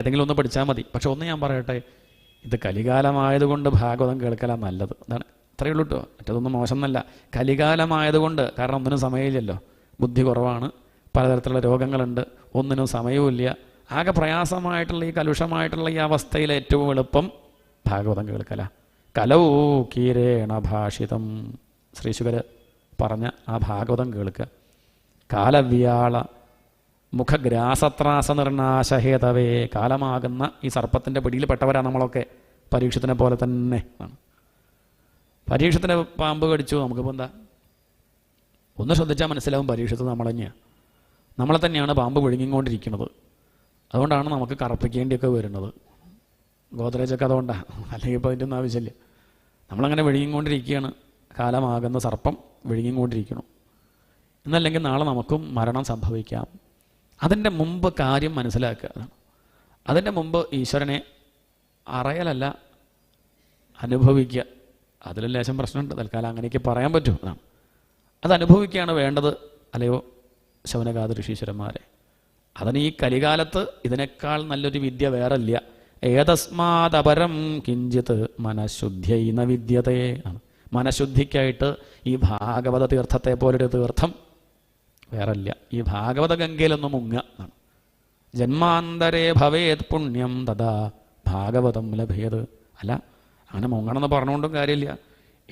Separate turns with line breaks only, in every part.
ഏതെങ്കിലും ഒന്ന് പഠിച്ചാൽ മതി. പക്ഷെ ഒന്ന് ഞാൻ പറയട്ടെ ഇത് കലികാലമായതുകൊണ്ട് ഭാഗവതം കേൾക്കലാണ് നല്ലത്. അതാണ് അത്രയേ ഉള്ളൂ കേട്ടോ മറ്റതൊന്നും മോശം എന്നല്ല കലികാലമായതുകൊണ്ട് കാരണം ഒന്നിനും സമയമില്ലല്ലോ. ബുദ്ധി കുറവാണ്. പലതരത്തിലുള്ള രോഗങ്ങളുണ്ട്. ഒന്നിനും സമയവുമില്ല. ആകെ പ്രയാസമായിട്ടുള്ള ഈ കലുഷമായിട്ടുള്ള ഈ അവസ്ഥയിൽ ഏറ്റവും എളുപ്പം ഭാഗവതം കേൾക്കല. കലവൂ കീരേണ ഭാഷിതം. ശ്രീശുകര് പറഞ്ഞ ആ ഭാഗവതം കേൾക്കുക കാലവ്യാള മുഖഗ്രാസത്രാസ നിർണാശഹേതവേ കാലമാകുന്ന ഈ സർപ്പത്തിന്റെ പിടിയിൽ പെട്ടവരാണ് നമ്മളൊക്കെ. പരീക്ഷത്തിനെ പോലെ തന്നെ ആണ്. പരീക്ഷത്തിന്റെ പാമ്പ് കടിച്ചു നമുക്കിപ്പോൾ എന്താ? ഒന്ന് ശ്രദ്ധിച്ചാൽ മനസ്സിലാവും പരീക്ഷത്ത് നമ്മൾ തന്നെയാണ് നമ്മളെ തന്നെയാണ് പാമ്പ് വിഴുങ്ങിക്കൊണ്ടിരിക്കുന്നത്. അതുകൊണ്ടാണ് നമുക്ക് കറപ്പിക്കേണ്ടിയൊക്കെ വരുന്നത്. ഗോദ്രേജൊക്കെ അതുകൊണ്ടാണ് അല്ലെങ്കിൽ ഇപ്പോൾ അതിന്റെ ഒന്നും ആവശ്യമില്ല. നമ്മളങ്ങനെ വിഴുങ്ങിക്കൊണ്ടിരിക്കുകയാണ്. കാലമാകുന്ന സർപ്പം വിഴുങ്ങിക്കൊണ്ടിരിക്കണം എന്നല്ലെങ്കിൽ നാളെ നമുക്കും മരണം സംഭവിക്കാം. അതിന്റെ മുമ്പ് കാര്യം മനസ്സിലാക്കുക. അതിന്റെ മുമ്പ് ഈശ്വരനെ അറിയലല്ല അനുഭവിക്കുക. അതിലും ലേശം പ്രശ്നമുണ്ട്. തൽക്കാലം അങ്ങനെയൊക്കെ പറയാൻ പറ്റും. അതാണ് അത് അനുഭവിക്കുകയാണ് വേണ്ടത്. അല്ലയോ ശവനകാത ഋഷീശ്വരന്മാരെ. അതിന് ഈ കലികാലത്ത് ഇതിനേക്കാൾ നല്ലൊരു വിദ്യ വേറെ ഇല്ല ഏതസ്മാദപരം കിഞ്ചിത് മനഃശുദ്ധ്യൈന വിദ്യതയെ ആണ് മനഃശുദ്ധിക്കായിട്ട് ഈ ഭാഗവത തീർത്ഥത്തെ പോലൊരു തീർത്ഥം വേറല്ല. ഈ ഭാഗവത ഗംഗയിലൊന്ന് മുങ്ങ. എന്നാണ് ജന്മാന്തരേ ഭവേത് പുണ്യം തഥാ ഭാഗവതം ലഭേത്. അല്ല അങ്ങനെ മുങ്ങണമെന്ന് പറഞ്ഞുകൊണ്ടും കാര്യമില്ല.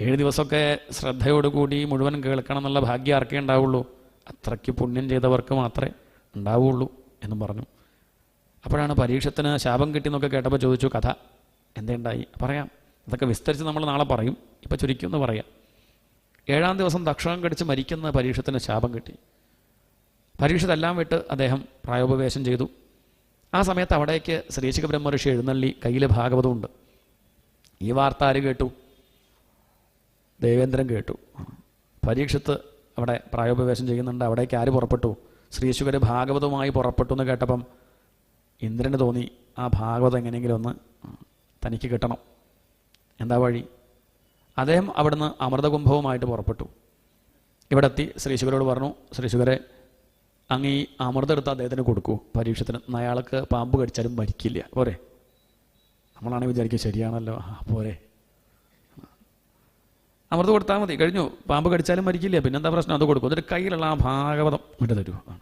ഏഴ് ദിവസമൊക്കെ ശ്രദ്ധയോടുകൂടി മുഴുവൻ കേൾക്കണം എന്നുള്ള ഭാഗ്യം ആർക്കേ ഉണ്ടാവുള്ളൂ. അത്രയ്ക്ക് പുണ്യം ചെയ്തവർക്ക് മാത്രമേ ഉണ്ടാവുള്ളൂ എന്നും പറഞ്ഞു. അപ്പോഴാണ് പരീക്ഷത്തിന് ശാപം കിട്ടിയെന്നൊക്കെ കേട്ടപ്പോൾ ചോദിച്ചു കഥ എന്തേണ്ടായി? പറയാം. അതൊക്കെ വിസ്തരിച്ച് നമ്മൾ നാളെ പറയും. ഇപ്പം ചുരുക്കുമെന്ന് പറയാം. ഏഴാം ദിവസം ദക്ഷണം കടിച്ച് മരിക്കുന്ന പരീക്ഷത്തിന് ശാപം കിട്ടി. പരീക്ഷതെല്ലാം വിട്ട് അദ്ദേഹം പ്രായോപവേശം ചെയ്തു. ആ സമയത്ത് അവിടേക്ക് ശ്രീശിഖ ബ്രഹ്മഋഷി എഴുന്നള്ളി കയ്യിൽ ഭാഗവതമുണ്ട്. ഈ വാർത്ത ആര് കേട്ടു? ദേവേന്ദ്രൻ കേട്ടു. പരീക്ഷത്ത് അവിടെ പ്രായോപവേശം ചെയ്യുന്നുണ്ട്. അവിടേക്ക് ആര് പുറപ്പെട്ടു? ശ്രീശുഖര് ഭാഗവതവുമായി പുറപ്പെട്ടു എന്ന് കേട്ടപ്പം ഇന്ദ്രന് തോന്നി ആ ഭാഗവതം എങ്ങനെയെങ്കിലും ഒന്ന് തനിക്ക് കിട്ടണം. എന്താ വഴി? അദ്ദേഹം അവിടുന്ന് അമൃതകുംഭവുമായിട്ട് പുറപ്പെട്ടു. ഇവിടെ എത്തി ശ്രീശുഖരോട് പറഞ്ഞു ശ്രീശുഖരെ അങ്ങ് ഈ അമൃതം എടുത്ത് അദ്ദേഹത്തിന് കൊടുക്കൂ. പരീക്ഷത്തിന്. അയാൾക്ക് പാമ്പ് കടിച്ചാലും മരിക്കില്ല. പോരെ. നമ്മളാണെങ്കിൽ വിചാരിക്കുക ശരിയാണല്ലോ. ആ പോരെ. അമൃത് കൊടുത്താൽ മതി. കഴിഞ്ഞു. പാമ്പ് കടിച്ചാലും മരിക്കില്ല. പിന്നെന്താ പ്രശ്നം? അത് കൊടുക്കും. എന്നിട്ട് കയ്യിലുള്ള ആ ഭാഗവതം വിട്ടു തരൂ. ആണ്.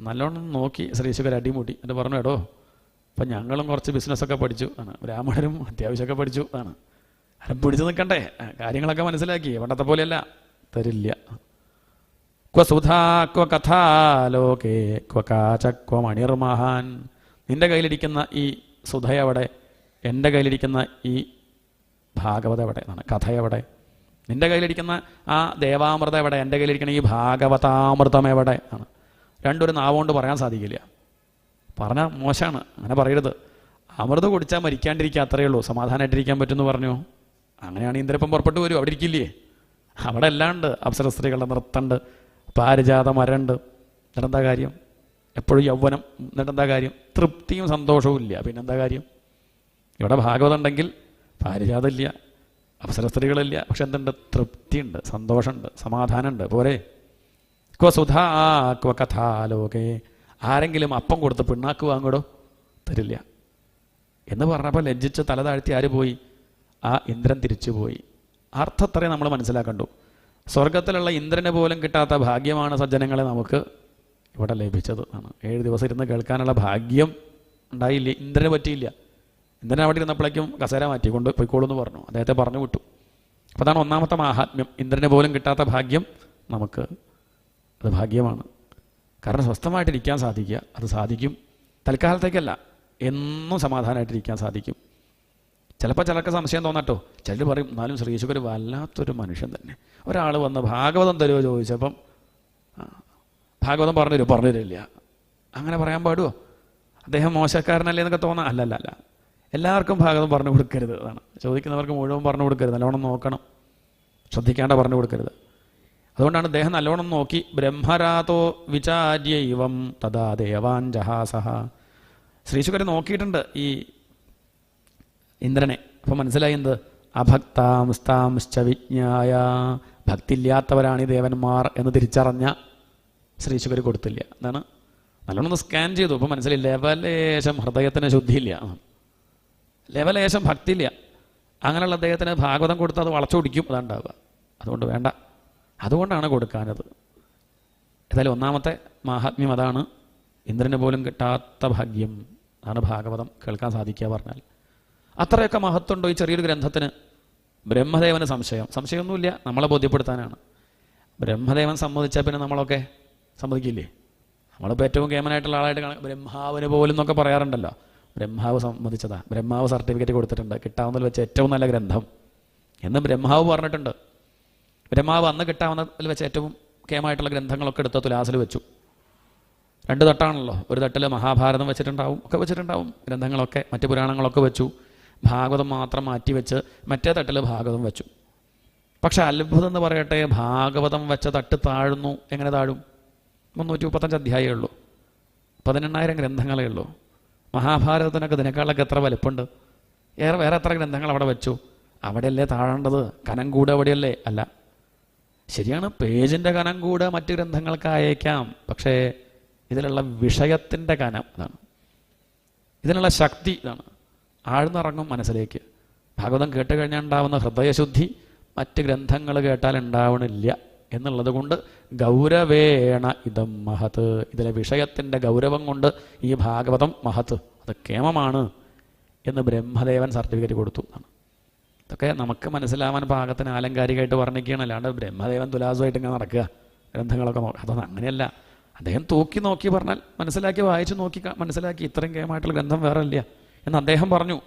നല്ലോണം നോക്കി ശ്രീശുഖർ അടിമുട്ടി. എന്നിട്ട് പറഞ്ഞു എടോ അപ്പം ഞങ്ങളും കുറച്ച് ബിസിനസ്സൊക്കെ പഠിച്ചു. ആണ്. ബ്രാഹ്മണരും അത്യാവശ്യമൊക്കെ പഠിച്ചു. ആണ്. പിടിച്ചു നിൽക്കണ്ടേ? കാര്യങ്ങളൊക്കെ മനസ്സിലാക്കി. പണ്ടത്തെ പോലെയല്ല. തരില്ല. ക്വ സുധാ ക്വ കഥാലോകേ ക്വ കാച ക്വ മണിർമഹാൻ. നിന്റെ കയ്യിലിരിക്കുന്ന ഈ സുധയവിടെ എന്റെ കയ്യിലിരിക്കുന്ന ഈ ഭാഗവത എവിടെ എന്നാണ് കഥയവിടെ. നിന്റെ കയ്യിലിരിക്കുന്ന ആ ദേവാമൃതം എവിടെ എന്റെ കയ്യിലിരിക്കുന്ന ഈ ഭാഗവതാമൃതം എവിടെ ആണ് രണ്ടൊരു നാവുകൊണ്ട് പറയാൻ സാധിക്കില്ല. പറഞ്ഞാൽ മോശമാണ് അങ്ങനെ പറയരുത്. അമൃത് കുടിച്ചാൽ മരിക്കാണ്ടിരിക്കുക അത്രയേ ഉള്ളൂ. സമാധാനമായിട്ടിരിക്കാൻ പറ്റുമെന്ന് പറഞ്ഞു. അങ്ങനെയാണ് ഇന്ദ്രപ്പം പുറപ്പെട്ടു വരും അവിടെ ഇരിക്കില്ലേ? അവിടെ അല്ലാണ്ട് അപ്സര സ്ത്രീകളുടെ നൃത്തമുണ്ട് പാരിജാത മരണ്ട്. എന്നിട്ടെന്താ കാര്യം? എപ്പോഴും യൗവനം എന്നിട്ടെന്താ കാര്യം? തൃപ്തിയും സന്തോഷവും ഇല്ല. പിന്നെന്താ കാര്യം? ഇവിടെ ഭാഗവതം ഉണ്ടെങ്കിൽ പാരിജാതം ഇല്ല. അപ്സര സ്ത്രീകളില്ല. പക്ഷെ എന്തുണ്ട്? തൃപ്തിയുണ്ട് സന്തോഷമുണ്ട് സമാധാനമുണ്ട്. പോരെ. ക്വ സുധാ ക്വ കഥാലോകേ ആരെങ്കിലും അപ്പം കൊടുത്ത് പിണ്ണാക്ക് വാങ്ങിടോ തരില്ല. എന്ന് പറഞ്ഞപ്പോൾ ലജ്ജിച്ച് തല താഴ്ത്തി ആര് പോയി? ആ ഇന്ദ്രൻ തിരിച്ചു പോയി നമ്മൾ മനസ്സിലാക്കണ്ടു. സ്വർഗത്തിലുള്ള ഇന്ദ്രനെ പോലും കിട്ടാത്ത ഭാഗ്യമാണ് സജ്ജനങ്ങളെ നമുക്ക് ഇവിടെ ലഭിച്ചത് ആണ് ഏഴ് ദിവസം ഇരുന്ന് കേൾക്കാനുള്ള ഭാഗ്യം ഉണ്ടായില്ല. ഇന്ദ്രന് പറ്റിയില്ല. ഇന്ദ്രൻ അവിടെ ഇരുന്നപ്പോഴേക്കും കസേര മാറ്റി കൊണ്ട് പോയിക്കോളൂ എന്ന് പറഞ്ഞു. അദ്ദേഹത്തെ പറഞ്ഞു വിട്ടു. അപ്പോൾ അതാണ് ഒന്നാമത്തെ മാഹാത്മ്യം. ഇന്ദ്രനെ പോലും കിട്ടാത്ത ഭാഗ്യം നമുക്ക് അത് ഭാഗ്യമാണ്. കാരണം സ്വസ്ഥമായിട്ടിരിക്കാൻ സാധിക്കുക. അത് സാധിക്കും. തൽക്കാലത്തേക്കല്ല. എന്നും സമാധാനമായിട്ടിരിക്കാൻ സാധിക്കും. ചിലപ്പോൾ ചിലർക്ക് സംശയം തോന്നട്ടോ. ചിലർ പറയും എന്നാലും ശ്രീശുഖർ വല്ലാത്തൊരു മനുഷ്യൻ തന്നെ. ഒരാൾ വന്ന് ഭാഗവതം തരുമോ ചോദിച്ചപ്പം ഭാഗവതം പറഞ്ഞു തരുമോ പറഞ്ഞു തരില്ല അങ്ങനെ പറയാൻ പാടുമോ അദ്ദേഹം മോശക്കാരനല്ലേ എന്നൊക്കെ തോന്നാം അല്ലല്ല അല്ല എല്ലാവർക്കും ഭാഗവതം പറഞ്ഞു കൊടുക്കരുത് അതാണ് ചോദിക്കുന്നവർക്ക് മുഴുവൻ പറഞ്ഞു കൊടുക്കരുത് നല്ലോണം നോക്കണം. ശ്രദ്ധിക്കാണ്ട് പറഞ്ഞു കൊടുക്കരുത്. അതുകൊണ്ടാണ് അദ്ദേഹം നല്ലോണം നോക്കി ബ്രഹ്മരാതോ വിചാര്യൈവം തഥാ ദേവാൻ ജഹാസഹ ശ്രീശുഖരെ നോക്കിയിട്ടുണ്ട് ഈ ഇന്ദ്രനെ. അപ്പോൾ മനസ്സിലായി എന്ത്? അഭക്താംസ്താംശ്ച വിജ്ഞായ. ഭക്തി ഇല്ലാത്തവരാണ് ഈ ദേവന്മാർ എന്ന് തിരിച്ചറിഞ്ഞ ശ്രീശുഖർ കൊടുത്തില്ല. എന്താണ്? നല്ലോണം സ്കാൻ ചെയ്തു. അപ്പോൾ മനസ്സിലായി ലെവലേശം ഹൃദയത്തിന് ശുദ്ധിയില്ല. ലെവലേശം ഭക്തിയില്ല. അങ്ങനെയുള്ള അദ്ദേഹത്തിന് ഭാഗവതം കൊടുത്ത് അത് വളച്ചൊടിക്കും അതുണ്ടാവുക അതുകൊണ്ട് വേണ്ട. അതുകൊണ്ടാണ് കൊടുക്കാനത് ഏതായാലും ഒന്നാമത്തെ മാഹാത്മ്യം അതാണ് ഇന്ദ്രന് പോലും കിട്ടാത്ത ഭാഗ്യം. അതാണ് ഭാഗവതം കേൾക്കാൻ സാധിക്കുക പറഞ്ഞാൽ. അത്രയൊക്കെ മഹത്വമുണ്ടോ ഈ ചെറിയൊരു ഗ്രന്ഥത്തിന്? ബ്രഹ്മദേവന് സംശയം. സംശയമൊന്നുമില്ല. നമ്മളെ ബോധ്യപ്പെടുത്താനാണ്. ബ്രഹ്മദേവൻ സമ്മതിച്ചാൽ പിന്നെ നമ്മളൊക്കെ സമ്മതിക്കില്ലേ? നമ്മളിപ്പോൾ ഏറ്റവും കേമനായിട്ടുള്ള ആളായിട്ട് കാണാം ബ്രഹ്മാവിന് പോലും എന്നൊക്കെ പറയാറുണ്ടല്ലോ. ബ്രഹ്മാവ് സമ്മതിച്ചതാ. ബ്രഹ്മാവ് സർട്ടിഫിക്കറ്റ് കൊടുത്തിട്ടുണ്ട്. കിട്ടാവുന്നതിൽ വെച്ച് ഏറ്റവും നല്ല ഗ്രന്ഥം. എന്ന് ബ്രഹ്മാവ് പറഞ്ഞിട്ടുണ്ട്. ബ്രഹ്മാവ് അന്ന് കിട്ടാവുന്നതിൽ വെച്ച് ഏറ്റവും കേമായിട്ടുള്ള ഗ്രന്ഥങ്ങളൊക്കെ എടുത്ത് തുലാസിൽ വെച്ചു. രണ്ട് തട്ടാണല്ലോ. ഒരു തട്ടിൽ മഹാഭാരതം വെച്ചിട്ടുണ്ടാവും ഒക്കെ വെച്ചിട്ടുണ്ടാവും. ഗ്രന്ഥങ്ങളൊക്കെ മറ്റ് പുരാണങ്ങളൊക്കെ വെച്ചു. ഭാഗവതം മാത്രം മാറ്റിവെച്ച് മറ്റേ തട്ടിൽ ഭാഗവതം വെച്ചു. പക്ഷെ അത്ഭുതം എന്ന് പറയട്ടെ ഭാഗവതം വെച്ച തട്ട് താഴുന്നു. എങ്ങനെ താഴും? മുന്നൂറ്റി മുപ്പത്തഞ്ച് അധ്യായമേ ഉള്ളൂ. പതിനെണ്ണായിരം ഗ്രന്ഥങ്ങളേ ഉള്ളൂ. മഹാഭാരതത്തിനൊക്കെ ഇതിനേക്കാളൊക്കെ എത്ര വലിപ്പുണ്ട്? ഏറെ വേറെ എത്ര ഗ്രന്ഥങ്ങൾ അവിടെ വെച്ചു? അവിടെയല്ലേ താഴേണ്ടത്? കനം കൂടെ അവിടെയല്ലേ? അല്ല. ശരിയാണ് പേജിന്റെ കനം കൂടെ മറ്റ് ഗ്രന്ഥങ്ങൾക്ക് അയക്കാം. പക്ഷേ ഇതിലുള്ള വിഷയത്തിന്റെ കനം ഇതാണ്. ഇതിനുള്ള ശക്തി ഇതാണ്. ആഴ്ന്നിറങ്ങും മനസ്സിലേക്ക്. ഭാഗവതം കേട്ട് കഴിഞ്ഞാൽ ഉണ്ടാവുന്ന ഹൃദയശുദ്ധി മറ്റ് ഗ്രന്ഥങ്ങൾ കേട്ടാൽ ഉണ്ടാവണില്ല എന്നുള്ളത് കൊണ്ട് ഗൗരവേണ ഇതം മഹത്. ഇതിലെ വിഷയത്തിന്റെ ഗൗരവം കൊണ്ട് ഈ ഭാഗവതം മഹത്ത് അത് കേമമാണ് എന്ന് ബ്രഹ്മദേവൻ സർട്ടിഫിക്കറ്റ് കൊടുത്തു. എന്നാണ് ഇതൊക്കെ നമുക്ക് മനസ്സിലാവാൻ ഭാഗത്തിന് ആലങ്കാരികമായിട്ട് വർണിക്കുകയാണ്. അല്ലാണ്ട് ബ്രഹ്മദേവൻ തുലാസുമായിട്ട് ഇങ്ങനെ നടക്കുക. ഗ്രന്ഥങ്ങളൊക്കെ നോക്കുക. അതൊന്നും അങ്ങനെയല്ല. അദ്ദേഹം തൂക്കി നോക്കി പറഞ്ഞാൽ മനസ്സിലാക്കി വായിച്ച് നോക്കി മനസ്സിലാക്കി. ഇത്രയും കേമായിട്ടുള്ള ഗ്രന്ഥം വേറെ ഇല്ല എന്ന് അദ്ദേഹം പറഞ്ഞു.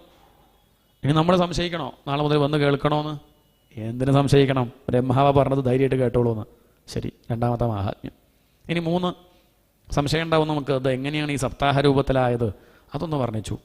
ഇനി നമ്മൾ സംശയിക്കണോ? നാളെ മുതൽ വന്ന് കേൾക്കണോന്ന്? എന്തിനു സംശയിക്കണം? ബ്രഹ്മാവ പറഞ്ഞത് ധൈര്യമായിട്ട് കേട്ടോളൂ എന്ന് ശരി രണ്ടാമത്തെ മഹാത്മ്യം. ഇനി മൂന്ന് സംശയം ഉണ്ടാവും നമുക്ക്. അത് എങ്ങനെയാണ് ഈ സപ്താഹ രൂപത്തിലായത് അതൊന്ന് വർണിച്ചു.